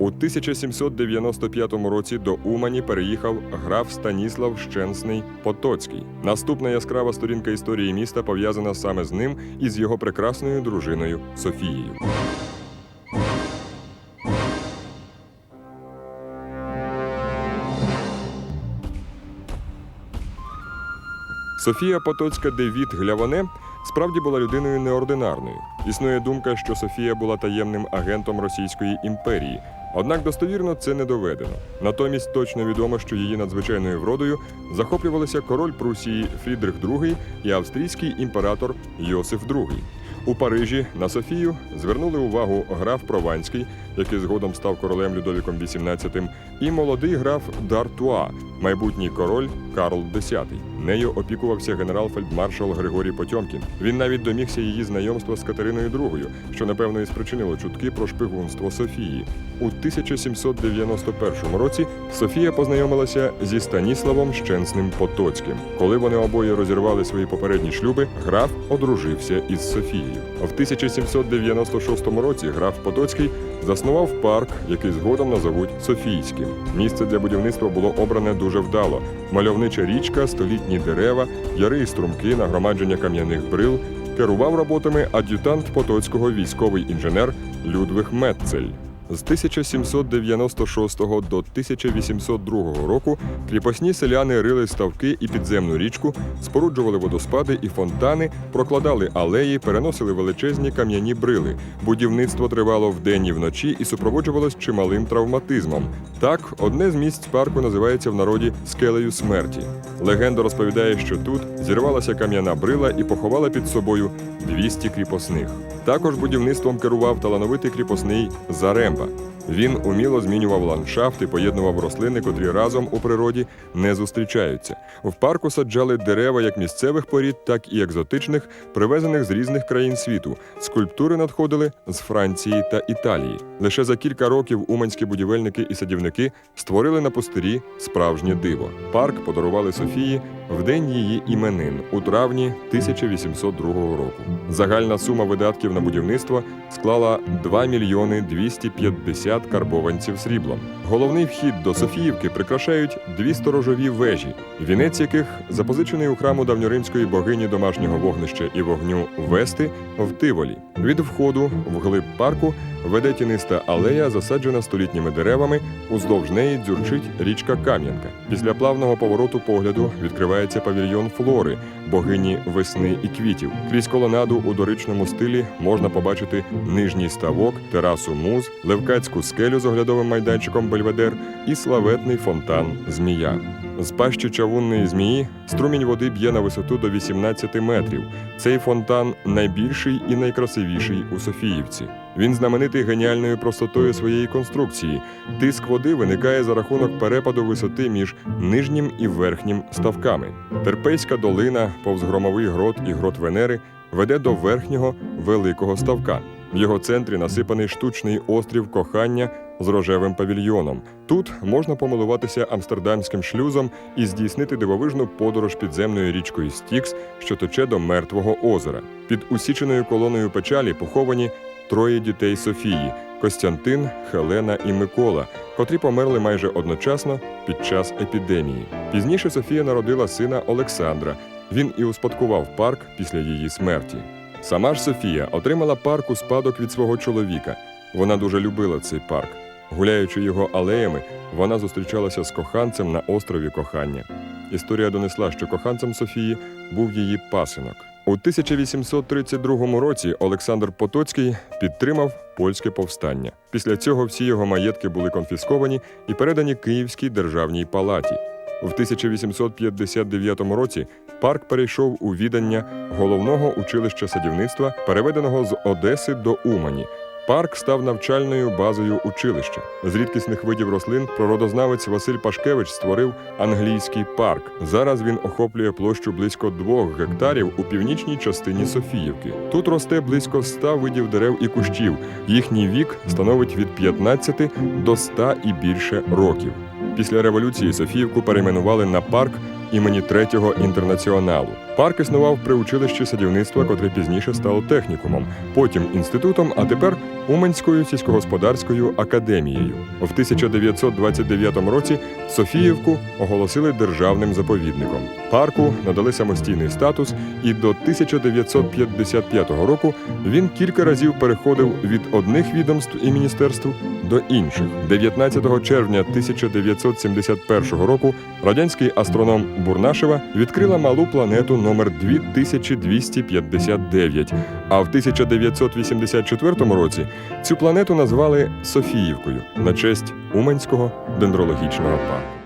У 1795 році до Умані переїхав граф Станіслав Щенсний Потоцький. Наступна яскрава сторінка історії міста пов'язана саме з ним і з його прекрасною дружиною Софією. Софія Потоцька Девід Глявоне справді була людиною неординарною. Існує думка, що Софія була таємним агентом Російської імперії. Однак достовірно це не доведено. Натомість точно відомо, що її надзвичайною вродою захоплювалися король Прусії Фрідрих II і австрійський імператор Йосиф II. У Парижі на Софію звернули увагу граф Прованський, який згодом став королем Людовіком XVIII, і молодий граф Д'Артуа, майбутній король Карл X. Нею опікувався генерал-фельдмаршал Григорій Потьомкін. Він навіть домігся її знайомства з Катериною II, що напевно і спричинило чутки про шпигунство Софії. У 1791 році Софія познайомилася зі Станіславом Щенсним Потоцьким. Коли вони обоє розірвали свої попередні шлюби, граф одружився із Софією. В 1796 році граф Потоцький заснував парк, який згодом назовуть Софійським. Місце для будівництва було обране дуже вдало: мальовнича річка, столітні дерева, яри і струмки, нагромадження кам'яних брил. Керував роботами ад'ютант Потоцького військовий інженер Людвиг Метцель. З 1796 до 1802 року кріпосні селяни рили ставки і підземну річку, споруджували водоспади і фонтани, прокладали алеї, переносили величезні кам'яні брили. Будівництво тривало вдень і вночі і супроводжувалось чималим травматизмом. Так, одне з місць парку називається в народі скелею смерті. Легенда розповідає, що тут зірвалася кам'яна брила і поховала під собою 200 кріпосних. Також будівництвом керував талановитий кріпосний Заремба. Він уміло змінював ландшафт і поєднував рослини, котрі разом у природі не зустрічаються. В парку саджали дерева як місцевих порід, так і екзотичних, привезених з різних країн світу. Скульптури надходили з Франції та Італії. Лише за кілька років уманські будівельники і садівники створили на пустирі справжнє диво. Парк подарували Софії в день її іменин у травні 1802 року. Загальна сума видатків на будівництво склала 2 мільйони 250 карбованців сріблом. Головний вхід до Софіївки прикрашають дві сторожові вежі, вінець яких запозичений у храму давньоримської богині домашнього вогнища і вогню Вести в Тиволі. Від входу в глиб парку веде тіниста алея, засаджена столітніми деревами. Уздовж неї дзюрчить річка Кам'янка. Після плавного повороту погляду відкривається павільйон флори, богині весни і квітів. Крізь колонаду у доричному стилі можна побачити нижній ставок, терасу муз, левкацьку скелю з оглядовим майданчиком Бельведер і славетний фонтан Змія. З пащі чавунної змії струмінь води б'є на висоту до 18 метрів. Цей фонтан найбільший і найкрасивіший у Софіївці. Він знаменитий геніальною простотою своєї конструкції. Тиск води виникає за рахунок перепаду висоти між нижнім і верхнім ставками. Терпейська долина, повз громовий грот і грот Венери веде до верхнього великого ставка. В його центрі насипаний штучний острів кохання з рожевим павільйоном. Тут можна помилуватися амстердамським шлюзом і здійснити дивовижну подорож підземною річкою Стікс, що тече до мертвого озера. Під усіченою колоною печалі поховані троє дітей Софії: Костянтин, Хелена і Микола, котрі померли майже одночасно під час епідемії. Пізніше Софія народила сина Олександра. Він і успадкував парк після її смерті. Сама ж Софія отримала парк у спадок від свого чоловіка. Вона дуже любила цей парк. Гуляючи його алеями, вона зустрічалася з коханцем на острові кохання. Історія донесла, що коханцем Софії був її пасинок. У 1832 році Олександр Потоцький підтримав польське повстання. Після цього всі його маєтки були конфісковані і передані Київській державній палаті. В 1859 році парк перейшов у відання головного училища садівництва, переведеного з Одеси до Умані. Парк став навчальною базою училища. З рідкісних видів рослин природознавець Василь Пашкевич створив англійський парк. Зараз він охоплює площу близько двох гектарів у північній частині Софіївки. Тут росте близько 100 видів дерев і кущів. Їхній вік становить від 15 до 100 і більше років. Після революції Софіївку перейменували на парк імені третього інтернаціоналу. Парк існував при училищі садівництва, котре пізніше стало технікумом, потім інститутом, а тепер Уманською сільськогосподарською академією. В 1929 році Софіївку оголосили державним заповідником. Парку надали самостійний статус, і до 1955 року він кілька разів переходив від одних відомств і міністерств до інших. 19 червня 1971 року радянський астроном Бурнашева відкрила малу планету номер 2259, а в 1984 році цю планету назвали Софіївкою на честь Уманського дендрологічного парку.